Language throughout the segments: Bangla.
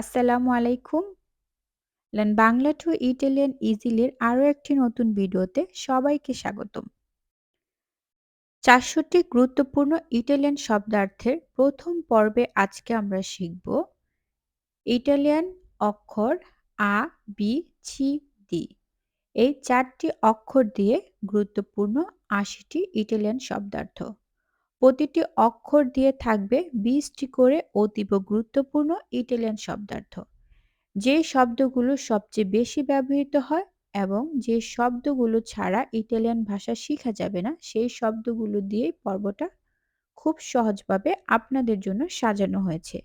আসসালামু আলাইকুম। লেন বাংলা টু ইটালিয়ান ইজিলের আরও একটি নতুন ভিডিওতে সবাইকে স্বাগতম। ৪০০টি গুরুত্বপূর্ণ ইটালিয়ান শব্দার্থের প্রথম পর্বে আজকে আমরা শিখব ইটালিয়ান অক্ষর আ, বি, ছি, দি। এই চারটি অক্ষর দিয়ে গুরুত্বপূর্ণ আশিটি ইটালিয়ান শব্দার্থ। প্রতিটি অক্ষর দিয়ে থাকবে বিশটি করে অতীব গুরুত্বপূর্ণ ইটালিয়ান শব্দার্থ। যে শব্দগুলো সবচেয়ে বেশি ব্যবহৃত হয় এবং যে শব্দগুলো ছাড়া ইটালিয়ান ভাষা শেখা যাবে না, সেই শব্দগুলো দিয়েই পর্বটা খুব সহজভাবে আপনাদের জন্য সাজানো হয়েছে।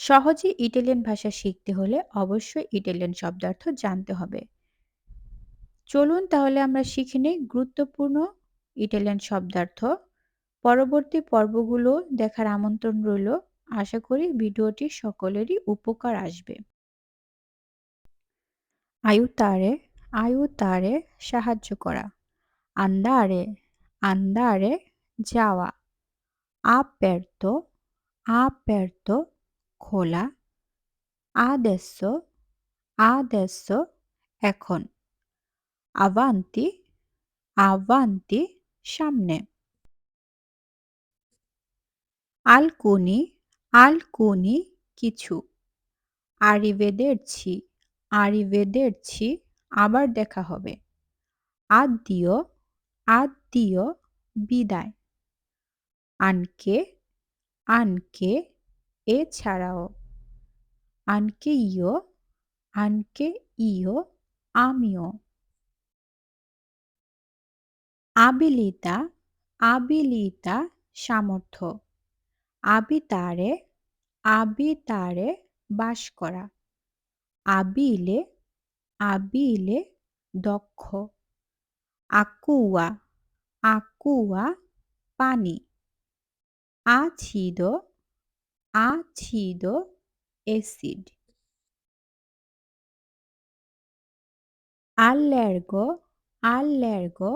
সহজে ইটালিয়ান ভাষা শিখতে হলে অবশ্যই ইটালিয়ান শব্দার্থ জানতে হবে। চলুন তাহলে আমরা শিখে নেই গুরুত্বপূর্ণ ইটালিয়ান শব্দার্থ। পরবর্তী পর্বগুলো দেখার আমন্ত্রণ রইল। আশা করি ভিডিওটি সকলেরই উপকার আসবে। আয়ুতারে আয়ুতারে সাহায্য করা। আন্দারে আন্দারে যাওয়া। আপারতো আপারতো খোলা। আদেsso adesso এখন। আভান্তি আভান্তি সামনে। আলকুনি আলকুনি কিছু। আরিভেদেরছি আরিভেদেরছি, আবার দেখা হবে। আদ্দিও আদ্দিও বিদায়। আনকে আনকে এছাড়াও আনকে ইও আনকে ইও আমিও। আবিলিতা আবিলিতা সামর্থ্য। আবিতারে আবিতারে বাস করা। আবিলে আবিলে দক্ষ। আকুয়া আকুয়া পানি। আছিদ আছিদ এসিড। আল্লের্গো আল্লের্গো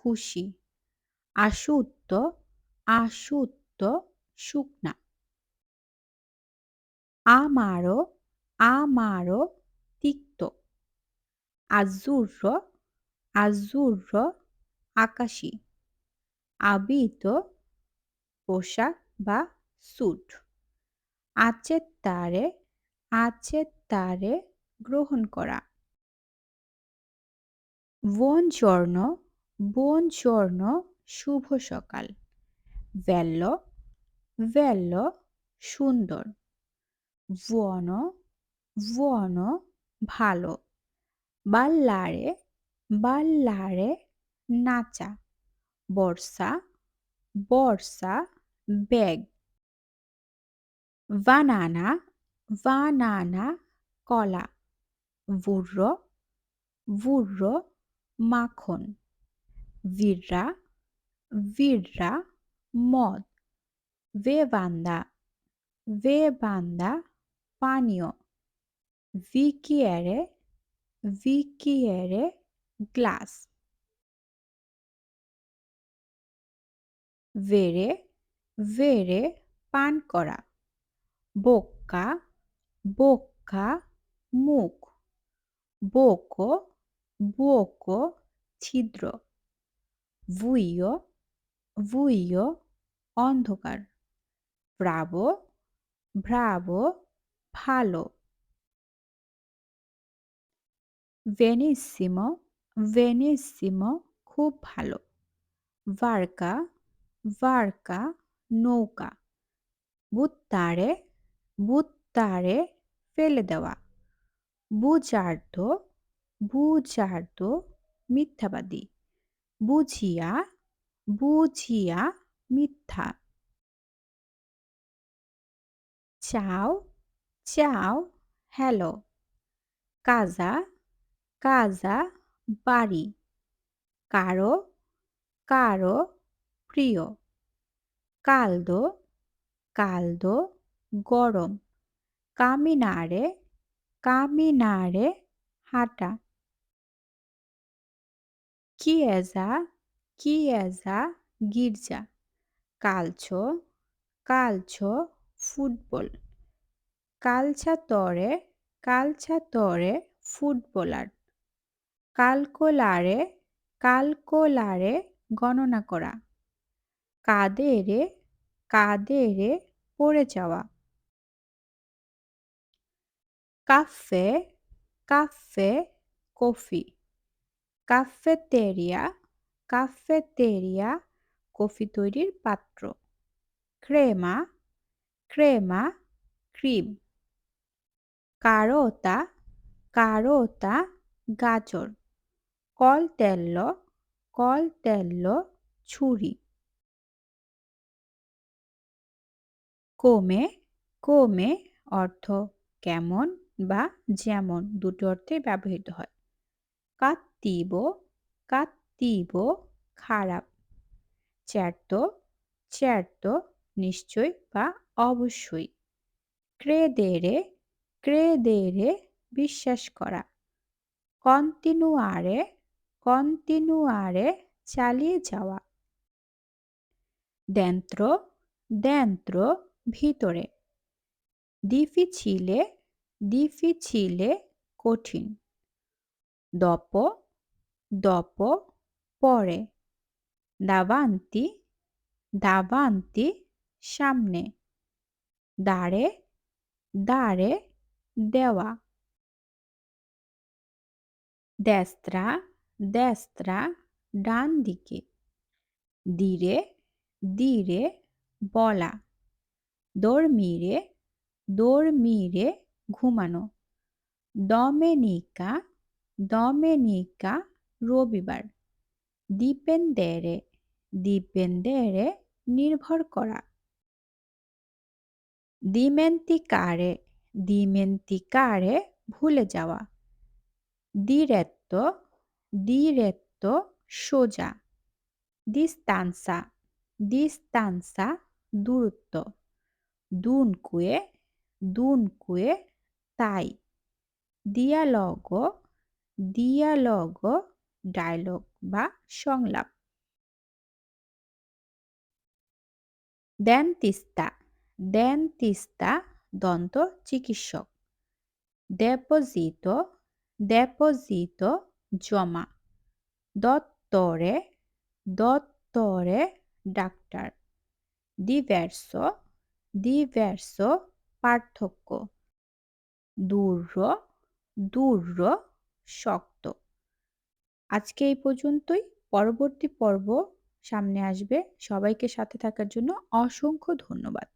খুশি। আশুত্ব আশুত্ব শুকনা। আমারও আমারও তিক্ত। আজুর্র আজুর্র আকাশী। আবিত পোশাক বা স্যুট। আচেত্তারে তারে গ্রহণ করা। বনচর্ণ বনচর্ণ শুভ সকাল। ভ্যাল্ল ভ্যাল্ল সুন্দর। বুয়ন বুয়ন ভালো। বাল্লারে বাল্লারে নাচা। বর্ষা বর্ষা ব্যাগ বানানা বানানা, কলা। বুর্র বুর্র, মাখন। ভিররা ভিররা মদ বেবান্দা বেবান্দা পানীয় ভিকিয়ারে ভিকিয়ারে গ্লাস ভেরে ভেরে পান করা বোক্কা বোক্কা মুখ বোকো বোকো ছিদ্র ভুইয় ভুইয় অন্ধকার। ব্রাভো ব্রাভো ভালো। ভেনিসিমো ভেনিসিমো, খুব ভালো। ভার্কা ভার্কা, নৌকা। বুত্তারে বুত্তারে ফেলে দেওয়া। বুজার্ধ বুজার্ধ মিথ্যাবাদী। বুঝিয়া বুঝিয়া মিথ্যা। চাও চাও, হ্যালো। কাজা কাজা, বাড়ি। কারও কারও প্রিয়। কালদো কালদো, গরম। কামিনারে কামিনারে হাঁটা। কিয়েজা কিয়েজা গির্জা। কালছো কালছো football. calciatore calciatore footballer. calcolare calcolare গণনা করা। কাদেরে কাদেরে পড়ে যাওয়া। Cafe cafe, coffee. কাফেতেরিয়া কাফেতেরিয়া কফি তৈরির পাত্র। ক্রেমা ক্রেমা ক্রিম কারোতা কারোতা গাজর। কলতেল্লো কলতেল্লো ছুরি। কোমে কোমে অর্থ কেমন বা যেমন দুটো অর্থে ব্যবহৃত হয়। কাত্তিব কাত্তিব খারাপ। চ্যার্তো চ্যার্তো, নিশ্চয় বা অবশ্যই। ক্রেদেরে ক্রেদেরে বিশ্বাস করা। কন্টিনুয়ারে কন্টিনুয়ারে চালিয়ে যাওয়া। দেন্ত্র দেন্ত্র ভিতরে। ডিফিচিলে ডিফিচিলে কঠিন। দপ পরে। দাবান্তি দাবান্তি, সামনে। দাঁড়ে দাঁড়ে, দেওয়া। দেস্ত্রা দেস্ত্রা, ডান দিকে। ধীরে ধীরে, বলা। দর্মিরে দর্মিরে ঘুমানো। ডমেনিকা ডমেনিকা রবিবার। ডিপেন্ডেরে ডিপেন্ডেরে নির্ভর করা। দিমেন্তিকারে দিমেন্তিকারে ভুলে যাওয়া। দিরেত্ত দিরেত্ত সোজা। দিস্তানসা দিস্তানসা দূরত্ব। দুনকুয়ে দুনকুয়ে তাই। দিয়ালগো দিয়ালগো ডায়লগ বা সংলাপ। ডেন্টিস্তা ডেন্টিস্তা দন্ত চিকিৎসক। ডেপোজিটো ডেপোজিটো জমা দত্তরে দত্তরে ডাক্তার diverso diverso পার্থক্য দূর্র দূর্র শক্ত। আজকে এই পর্যন্তই। পরবর্তী পর্ব সামনে আসবে। সবাইকে সাথে থাকার জন্য অসংখ্য ধন্যবাদ।